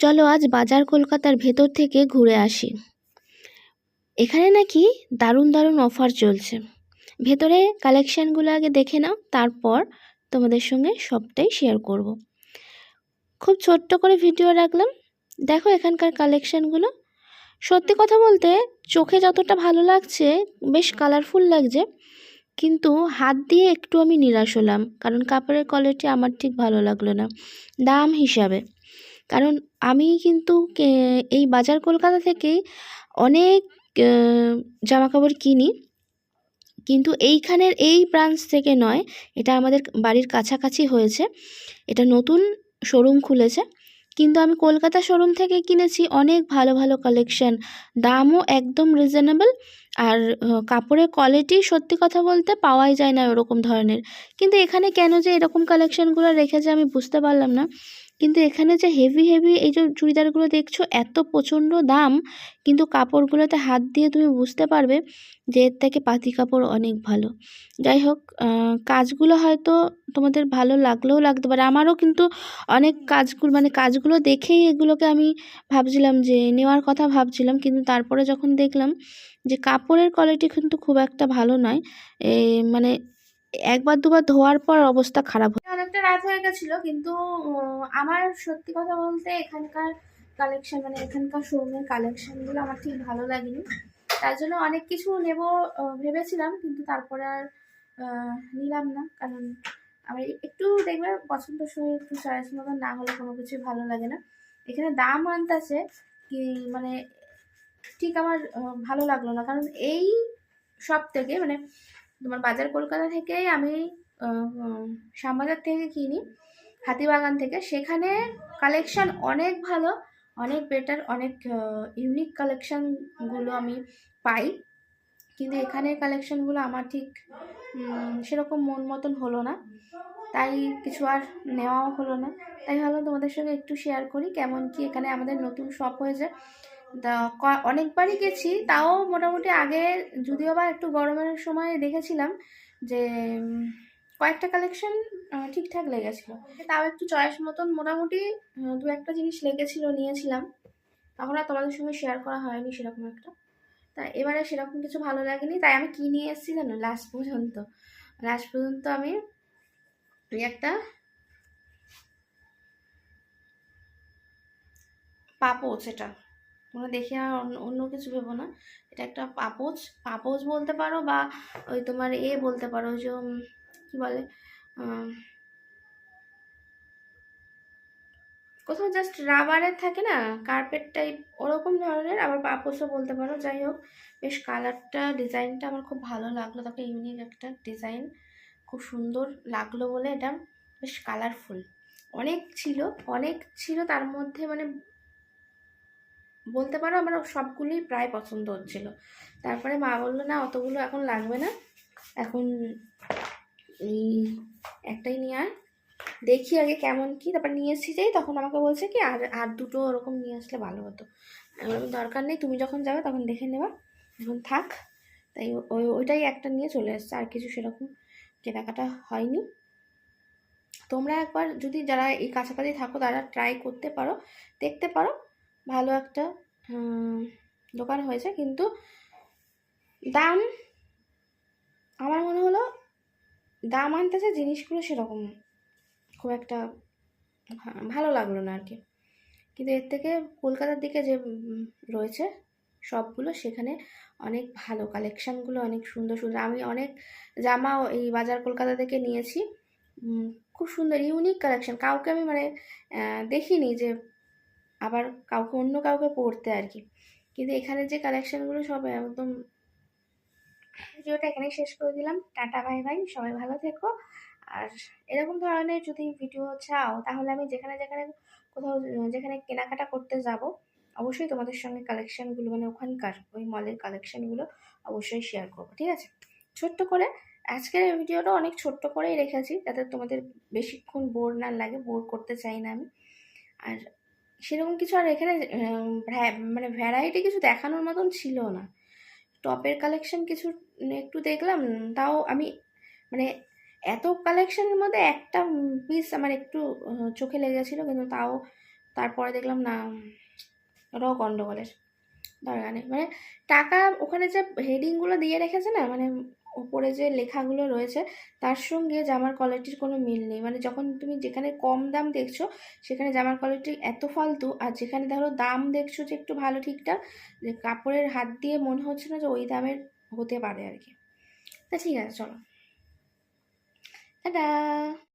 চলো আজ বাজার কলকাতার ভেতর থেকে ঘুরে আসি। এখানে নাকি দারুণ দারুণ অফার চলছে। ভেতরে কালেকশানগুলো আগে দেখে নাও, তারপর তোমাদের সঙ্গে সবটাই শেয়ার করব। খুব ছোট্ট করে ভিডিও রাখলাম। দেখো এখানকার কালেকশানগুলো সত্যি কথা বলতে চোখে যতটা ভালো লাগছে, বেশ কালারফুল লাগছে, কিন্তু হাত দিয়ে একটু আমি নিরাশ হলাম, কারণ কাপড়ের কোয়ালিটি আমার ঠিক ভালো লাগল না। দাম হিসাবে। কারণ আমি কিন্তু এই বাজার কলকাতা থেকেই অনেক জামা কাপড় কিনি। কিন্তু এইখানের এই ব্রাঞ্চ থেকে নয়, এটা আমাদের বাড়ির কাছাকাছি হয়েছে। এটা নতুন শোরুম খুলেছে। কিন্তু আমি কলকাতা শোরুম থেকে কিনেছি অনেক ভালো ভালো কালেকশন। দামও একদম রিজনেবল আর কাপড়ের কোয়ালিটি সত্যি কথা বলতে পাওয়াই যায় না ওরকম ধরনের। কিন্তু এখানে কেন যে এরকম কালেকশনগুলো রেখেছে আমি বুঝতে পারলাম না। কিন্তু এখানে যে হেভি হেভি এই যে চুড়িদারগুলো দেখছ, এত প্রচণ্ড দাম, কিন্তু কাপড়গুলোতে হাত দিয়ে তুমি বুঝতে পারবে যে এর থেকে পাতি কাপড় অনেক ভালো। যাই হোক কাজগুলো হয়তো তোমাদের ভালো লাগলেও লাগতে পারে। আমারও কিন্তু অনেক কাজগুলো মানে কাজগুলো দেখেই এগুলোকে আমি ভাবছিলাম যে নেওয়ার কথা ভাবছিলাম, কিন্তু তারপরে যখন দেখলাম যে কাপড়ের কোয়ালিটি কিন্তু খুব একটা ভালো নয় মানে একবার দুবার ধোয়ার পর অবস্থা খারাপ হয় অনেকটা রাত হয়ে গেছিল, কিন্তু আমার সত্যি কথা বলতে এখানকার কালেকশন মানে এখানকার শোরুমের কালেকশনগুলো আমার ঠিক ভালো লাগেনি। তার জন্য অনেক কিছু নেব ভেবেছিলাম, কিন্তু তারপরে আর নিলাম না, কারণ আমার একটু দেখবে পছন্দ পছন্দসই একটু চয়েস মতন না হলে কোনো কিছুই ভালো লাগে না। এখানে দাম আনতেছে, কি মানে ঠিক আমার ভালো লাগল না, কারণ এই সব থেকে মানে তোমার বাজার কলকাতা থেকেই আমি শ্যামবাজার থেকে কিনি, হাতিবাগান থেকে। সেখানে কালেকশন অনেক ভালো, অনেক বেটার অনেক ইউনিক কালেকশানগুলো আমি পাই। কিন্তু এখানের কালেকশনগুলো আমার ঠিক সেরকম মন মতন হলো না। তাই কিছু আর নেওয়াও হলো না। তাই ভাবলাম তোমাদের সঙ্গে একটু শেয়ার করি, কেমন কি এখানে আমাদের নতুন শপ হয়েছে। অনেকবারই গেছি, তাও মোটামুটি আগে যদিও বা একটু গরমের সময় দেখেছিলাম যে কয়েকটা কালেকশন ঠিকঠাক লেগেছিলো। তাও একটু চয়েস মতন মোটামুটি দু একটা জিনিস লেগেছিল, নিয়েছিলাম। তখন আর তোমাদের সঙ্গে শেয়ার করা হয়নি সেরকম একটা। তা এবারে সেরকম কিছু ভালো লাগেনি, তাই আমি কি নিয়ে এসেছি জানো? লাস্ট পর্যন্ত। লাস্ট পর্যন্ত আমি একটা পাপোচ এটা। তোমরা দেখে আর অন্য কিছু ভেবো না। এটা একটা পাপোচ পাপোচ বলতে পারো বা ওই তোমার এ বলতে পারো ওই যে কি বলে? কোথাও জাস্ট রাবারের থাকে না? কার্পেট টাইপ ওরকম ধরনের, আবার পাপোসও বলতে পারো। যাই হোক, বেশ কালারটা ডিজাইনটা আমার খুব ভালো লাগল। তাকে ইউনিক একটা ডিজাইন খুব সুন্দর লাগল বলে এটা। বেশ কালারফুল অনেক ছিল অনেক ছিল, তার মধ্যে মানে বলতে পারো আমার সবগুলোই প্রায় পছন্দ হচ্ছিল। তারপরে মা বলল, না, অতগুলো এখন লাগবে না। এখন এই একটাই নিয়ে আয়। দেখি আগে কেমন কি। তারপর নিয়ে এসেছি যেই তখন আমাকে বলছে কি, আর আর দুটো ওরকম নিয়ে আসলে ভালো হতো। আমি দরকার নেই, তুমি যখন যাবে তখন দেখে নেবা। এখন থাক। তাই ওই ওইটাই একটা নিয়ে চলে এসছে। আর কিছু সেরকম কেনাকাটা হয়নি। তোমরা একবার যদি যারা এই কাছাকাছি থাকো, তারা ট্রাই করতে পারো, দেখতে পারো। ভালো একটা দোকান হয়েছে। কিন্তু দাম, আমার মনে হলো দাম আনতেছে জিনিসগুলো সেরকম খুব একটা ভালো লাগল না আর কি কিন্তু এর থেকে কলকাতার দিকে যে রয়েছে সবগুলো, সেখানে অনেক ভালো কালেকশানগুলো অনেক সুন্দর সুন্দর। আমি অনেক জামা এই বাজার কলকাতা থেকে নিয়েছি। খুব সুন্দর ইউনিক কালেকশান কাউকে আমি মানে দেখিনি যে আবার কাউকে, অন্য কাউকে পড়তে আর কি। কিন্তু এখানে যে কালেকশানগুলো সব একদম ভিডিওটা এখানেই শেষ করে দিলাম। টাটা বাই বাই সবাই ভালো থেকো। আর এরকম ধরনের যদি ভিডিও চাও, তাহলে আমি যেখানে যেখানে কোথাও, যেখানে কেনাকাটা করতে যাব, অবশ্যই তোমাদের সঙ্গে কালেকশানগুলো মানে ওখানকার ওই মলের কালেকশানগুলো অবশ্যই শেয়ার করব, ঠিক আছে? ছোট্ট করে, আজকের এই ভিডিওটা অনেক ছোট্ট করেই রেখেছি, যাতে তোমাদের বেশিক্ষণ বোর না লাগে বোর করতে চাই না আমি। আর সেরকম কিছু আর এখানে মানে ভ্যারাইটি কিছু দেখানোর মতন ছিল না। টপের কালেকশন কিছু একটু দেখলাম, তাও আমি মানে এত কালেকশনের মধ্যে একটা পিস আমার একটু চোখে লেগেছিলো, কিন্তু তাও তারপরে দেখলাম না ওটাও গন্ডগোলের। দরকার নেই। মানে টাকা ওখানে যে হেডিংগুলো দিয়ে রেখেছে না মানে উপরে যে লেখাগুলো রয়েছে, তার সঙ্গে জামার কোয়ালিটির কোনো মিল নেই। মানে যখন তুমি যেখানে কম দাম দেখছ, সেখানে জামার কোয়ালিটি এত ফালতু, আর যেখানে ধরো দাম দেখছ যে একটু ভালো ঠিকঠাক, যে কাপড়ের হাত দিয়ে মনে হচ্ছে না যে ওই দামের হতে পারে আর কি। তা ঠিক আছে, চলো। টাটা!